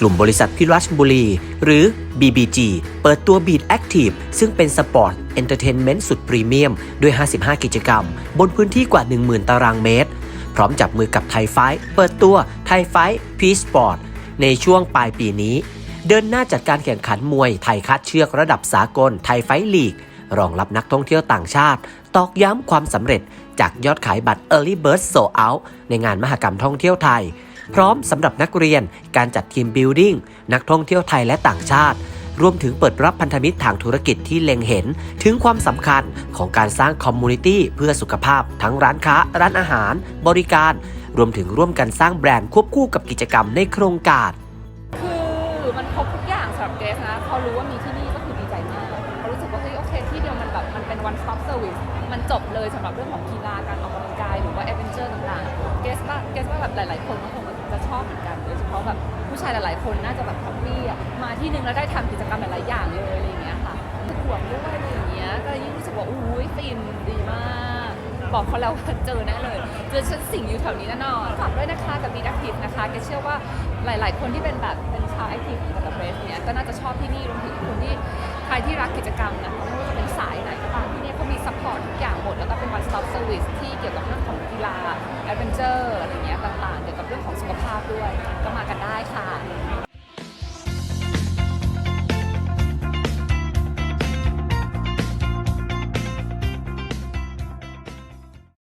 กลุ่มบริษัทพิรัชบุรี หรือ BBG เปิดตัว Beat Active ซึ่งเป็นสปอร์ตเอนเตอร์เทนเมนต์สุดพรีเมียม ด้วย 55 กิจกรรม บนพื้นที่กว่า 10,000 ตารางเมตร พร้อมจับมือกับไทยไฟท์เปิดตัวไทยไฟท์พีสปอร์ตในช่วงปลายปีนี้ เดินหน้าจัดการแข่งขันมวยไทยคัดเชือกระดับสากลไทยไฟท์ลีก รองรับนักท่องเที่ยวต่างชาติ ตอกย้ำความสำเร็จจากยอดขายบัตร Early Bird Sold Out ในงานมหกรรมท่องเที่ยวไทย พร้อมสำหรับนักเรียน การจัดทีมบิลดิ้งนักท่องเที่ยวไทยและต่างชาติ รวมถึงเปิดรับพันธมิตรทางธุรกิจที่เล็งเห็น ถึงความสำคัญของการสร้างคอมมูนิตี้เพื่อสุขภาพ ทั้งร้านค้า ร้านอาหาร บริการ รวมถึงร่วมกันสร้างแบรนด์ควบคู่กับกิจกรรมในโครงการคือมันครบทุกอย่างสำหรับเกสนะพอรู้ว่ามีที่นี่ก็คือดีใจมากเพรารู้สึกว่าเฮ้ยโอเคที่เดียวมันแบบมันเป็น one stop service มันจบเลยสำหรับเรื่องของกีฬาการออกกำลังกายหรือว่า adventure ต่างๆ เกสว่าเกสว่าแบบหลาย ๆ คนก็คง จะชอบเหมือนกันโดยเฉพาะแบบผู้ชายหลาย ๆ คนน่าจะแบบแฮปปี้อะมาที่หนึงแล้วได้ทำกิจกรรมหลาย ๆ อย่างเลยอะไรอย่างเงี้ยค่ะคือห่วงด้วยอะไรอย่างเงี้ยก็ยิ่งรู้สึกว่าอุ้ยฟินดีมาก บอกเขาแล้วว่าเจอแน่เลยเจอฉันสิ่งอยู่แถวนี้แน่นอนฝากด้วยนะคะกับมีดักทีฟนะคะแกเชื่อว่าหลาย ๆ คนที่เป็นแบบเป็นชาวแอทีฟกับกับเรสเนี้ยก็น่าจะชอบที่นี่รวมถึงคนที่ใครที่รักกิจกรรมนะไม่ว่าจะเป็นสายไหนก็ตามที่นี่เขามีซัพพอร์ตทุกอย่างหมดแล้วก็เป็น one stop service ที่เกี่ยวกับเรื่องของ ฬาแอดเวนเจอร์อะไรเงี้ยต่างๆเกี่ยวกับเรื่องของสุขภาพด้วยก็มากันได้